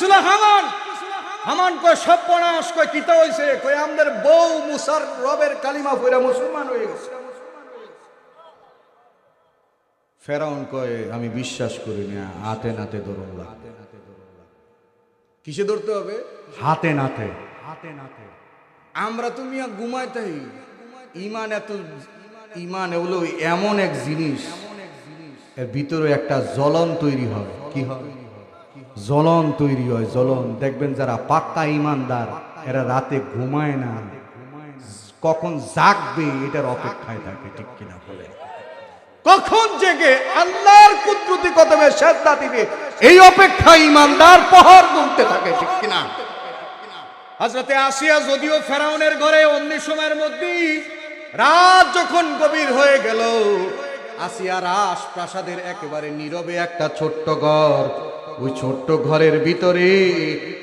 ছিল হামান? হামান কয়, সর্বনাশ, কয় কিতা হইছে। কয়, আমাদের বউ মুসার রবের কালিমা পড়া মুসলমান হয়ে গেছে। ফেরাউন কয়, আমি বিশ্বাস করি না, হাতে নাতে ধরুন কিসে ধরতে হবে? হাতে নাতে। হাতে নাতে আমরা তুমি ঘুমাইতাই ইমান এত, ইমান এগুলো এমন এক জিনিস, এর ভিতরে একটা জ্বলন তৈরি হয়। কি হয়? জ্বলন তৈরি হয়, জ্বলন। দেখবেন যারা পাক্কা ইমানদার, এরা রাতে ঘুমায় না। কখন জাগবে এটার অপেক্ষায় থাকে, ঠিক কিনা বলে। কখন জেগে আল্লাহর কুদরতি কদমে শ্রদ্ধা দিবে, এই অপেক্ষা ইমানদার পহর গুনতে থাকে, ঠিক কিনা? হজরতে আসিয়া যদিও ফেরাউনের ঘরে অন্য সময়ের মধ্যেই রাত যখন গভীর হয়ে গেল, আসিয়া রাস প্রাসাদের একেবারে নীরবে একটা ছোট্ট ঘর ওই ছোট্ট ঘরের ভিতরে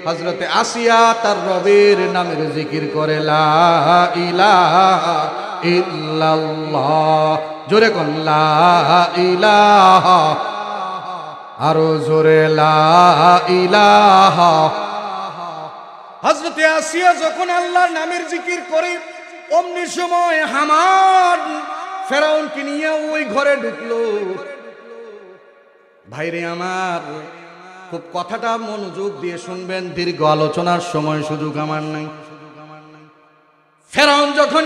হজরতে আসিয়া তার রবের নামের জিকির করে ইলাহা জোরে কন ইলাহা। আরও জোরে, লা ইলাহা। হজরতে আসিয়া যখন আল্লাহর নামের জিকির করে, অমনি সময় হামান ফেরাউনকে নিয়ে ওই ঘরে ঢুকলো। ভাইরে আমার খুব কথাটা মনোযোগ দিয়ে শুনবেন, দীর্ঘ আলোচনার সময় সুযোগ আমার নাই। ফেরাউন যখন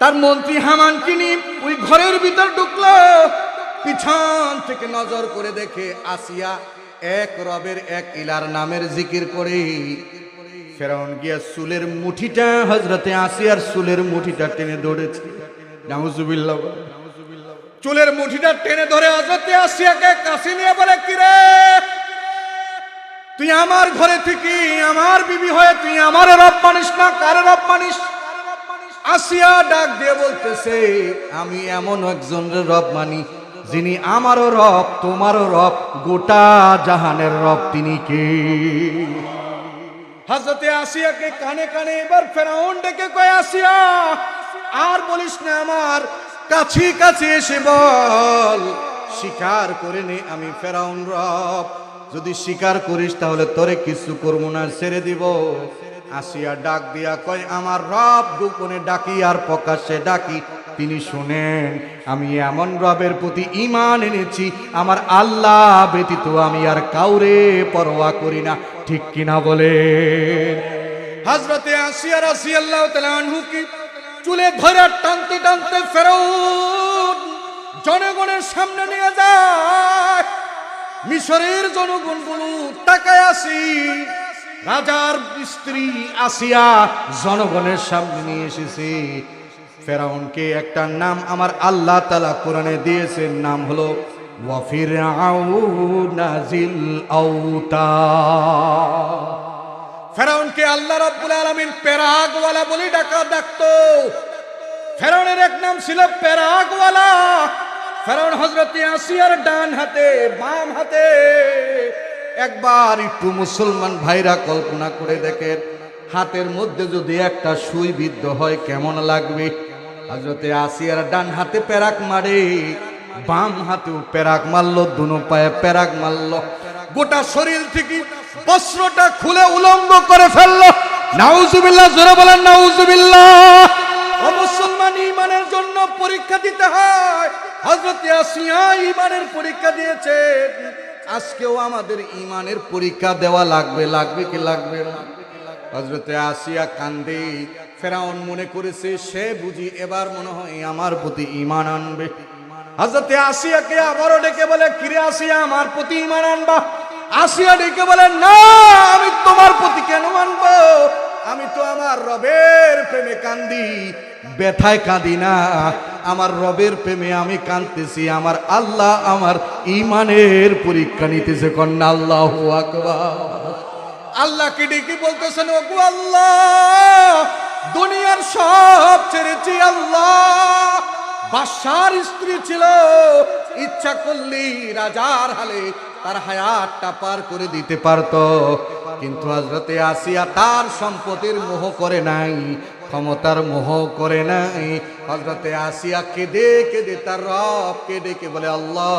তার মন্ত্রী হামানকে নিয়ে ওই ঘরের ভিতর ঢুকলো, পিছন থেকে নজর করে দেখে আসিয়া এক রবের এক ইলার নামের জিকির করে। ফেরাউন গিয়া চুলের মুঠিটা হজরতে আসিয়ার চুলের মুঠিটা টেনে ধরেছে। নাউজুবিল্লাহ। বলে। চুলের মুঠিটা টেনে ধরে হজরতে আসিয়াকে কাছে নিয়ে বলে কিরে তুই আমার ঘরে থেকে আমার বিবি হয়ে তুই আমার রব মানিস না, কার রব মানিস? আসিয়া ডাক দিয়ে বলতেছে, আমি এমন একজন রব মানি, যিনি আমারও রব, তোমারও রব, গোটা জাহানের রব, তিনি কে? হাজরতে আসিয়াকে কানে কানে এবার ফেরাউন ডেকে কয়ে, আসিয়া, আর বলিস না আমার কাছে কাছে এসে বল স্বীকার করে নে আমি ফেরাউন রব। যদি স্বীকার করিস তাহলে তোরে কিছু করব না, ছেড়ে দিব। আসিয়া ডাক দিয়া কয়, আমার রব গোপনে ডাকি আর প্রকাশ্যে ডাকি। তিনি শুনেন, আমি এমন রবের প্রতি ইমান এনেছি, আমার আল্লাহ ব্যতীত আমি আর কাউরে পরোয়া করি না। ঠিক কিনা বলে হজরতে আসিয়া রাসি আল্লাহ আনহু কি চুলে ধরে টানতে টানতে ফেরত জনগণের সামনে নিয়ে যায়। মিশরের জনগণগুলো তাকায় আসি। রাজার স্ত্রী আসিয়া জনগণের সামনে নিয়ে এসেছে। ফেরাউনকে একটা নাম আমার আল্লাহ তালা কোরআনে দিয়েছেন, নাম হলো ওয়াফির আউ নাজিল আউতা। ফেরাউনকে আল্লাহ রাব্বুল আলামিন পেরাগওয়ালা বলে ডাকা ডাকতো। ফেরাউনের এক নাম ছিল পেরাগওয়ালা। ফেরাউন হজরত আসিয়ার ডান হাতে, বাম হাতে। একবার একটু মুসলমান ভাইরা কল্পনা করে দেখেন, হাতের মধ্যে যদি একটা সুই বিদ্ধ হয় কেমন লাগবে? হজরতে আসিয়ার ডান হাতে পেরাক মারে, বাম হাতেও পেরাক মারলো, দুনো পায়ে পেরাক মারলো। গোটা শরীর থেকে বস্ত্রটা খুলে উলঙ্গ করে ফেলল। নাউজুবিল্লাহ, জোরে বলেন, নাউজুবিল্লাহ। ও মুসলমান ইমানের জন্য পরীক্ষা দিতে হয়। হজরত আসিয়া ইমানের পরীক্ষা দিয়েছে। আজকেও আমাদের ইমানের পরীক্ষা দেওয়া লাগবে লাগবে কি লাগবে না? হজরতে আসিয়া কান্দে। ফেরাউন মনে করেছে, সে বুঝি এবার মনে হয় আমার প্রতি ইমান আনবে। হজরতে আসিয়াকে আবারও ডেকে বলে, কিরে আসিয়া, আমার প্রতি ইমান আনবা? আসিয়া ডেকে বলেন না, আমি তোমার প্রতি কেন মানবো? আমি তো আমার রবের প্রেমে কান্দি, ব্যথায় কাঁদি না। আমার রবের প্রেমে আমি কাঁদতেছি, আমার আল্লাহ আমার ইমানের পরীক্ষা নিতেছে, কন্যা আল্লাহ আল্লাহকে ডেকে বলতেছেন, ওগো আল্লাহ, দুনিয়ার সব ছেড়েছি আল্লাহ। বাদশার স্ত্রী ছিল, ইচ্ছা করলি রাজার হালে তার হায়াতটা পার করে দিতে পারত। কিন্তু হজরতে আসিয়া তার সম্পত্তির মোহ করে নাই, ক্ষমতার মোহ করে নাই। হজরতে আসিয়া কেঁদে কেঁদে তার রব কেঁদে কে বলে, আল্লাহ,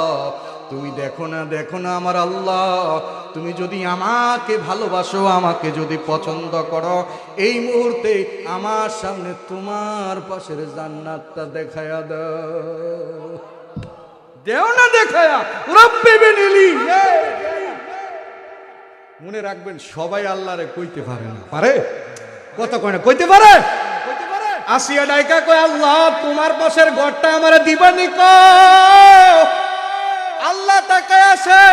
তুমি দেখো না দেখো না আমার আল্লাহ। তুমি যদি আমাকে ভালোবাসো, আমাকে যদি পছন্দ করো, এই মুহূর্তে আমার সামনে তোমার পাশের জান্নাতটা দেখায়া দাও। দেও না দেখায়া। রব্বি বিনিলি। মনে রাখবেন, সবাই আল্লাহরে কইতে পারে না। পারে? কত কয় না? কইতে পারে? আসিয়া ডাইকা কয়, আল্লাহ, তোমার পাশের ঘরটা আমার দিবানি কো। আল্লাহ তাকায় আছে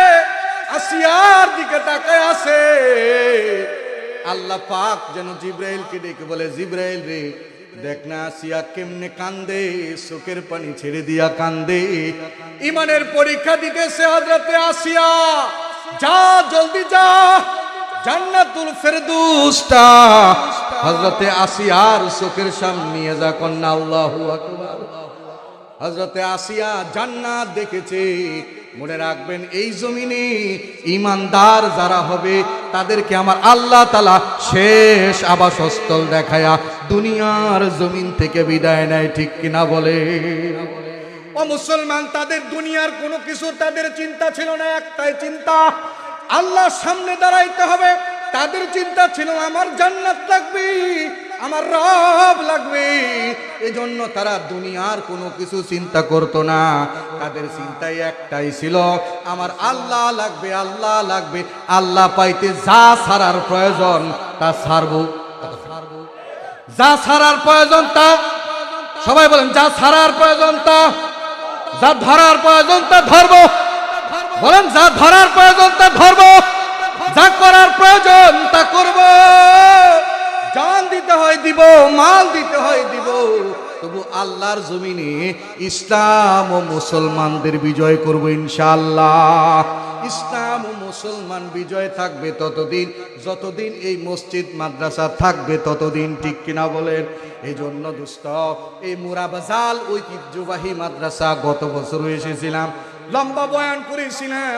আসিয়ার দিকে তাকায় আছে আল্লাহ পাক যেন জিব্রাইলকে ডেকে বলে, জিব্রাইল রে দেখ না আসিয়া কেমনে কান্দে চোখের পানি ছেড়ে দিয়া কান্দে। ইমানের পরীক্ষা দিতেছে হজরতে আসিয়া। যা, জলদি যা। জান্নাতুল ফেরদৌসটা। হজরতে আসিয়ার চোখের সামনে যা কন্যা, আল্লাহু আকবার। হজরতে আসিয়া জান্নাত দেখেছে। মনে রাখবেন, এই জমিনে ইমানদার যারা হবে, তাদেরকে আমার আল্লাহ তালা শেষ আবাসস্থল দেখায়া দুনিয়ার জমিন থেকে বিদায় নেয়, ঠিক কিনা বলে? ও মুসলমান, তাদের দুনিয়ার কোনো কিছু তাদের চিন্তা ছিল না, একটাই চিন্তা, আল্লাহর সামনে দাঁড়াইতে হবে। তাদের চিন্তা ছিল, আমার জান্নাত লাগবে। আমার রব লাগবে। এজন্য তারা দুনিয়ার কোনো কিছু চিন্তা করতো না। তাদের চিন্তাই একটাই ছিল, আমার আল্লাহ লাগবে আল্লাহ লাগবে। আল্লাহ পাইতে যা ছাড়ার প্রয়োজন, তা ছাড়বো। যা ছাড়ার প্রয়োজন, তা সবাই বলেন, যা ছাড়ার প্রয়োজন, তা যা ধরার প্রয়োজন, তা ধরবো। বলেন, যা ধরার প্রয়োজন, তা ধরবো। যা করার প্রয়োজন, তা করব হয় দিব, মাল দিতে হয় দিব। তবু আল্লাহর জমিনে ইসলাম ও মুসলমানদের বিজয় করব ইনশাআল্লাহ। ইসলাম ও মুসলমান বিজয় থাকবে ততদিন, যতদিন এই মসজিদ, মাদ্রাসা থাকবে ততদিন, ঠিক কিনা বলেন? এই জন্য দুস্থ এই মুরাবাজাল ঐতিহ্যবাহী মাদ্রাসা গত বছর এসেছিলাম, লম্বা বয়ান করেছিলাম।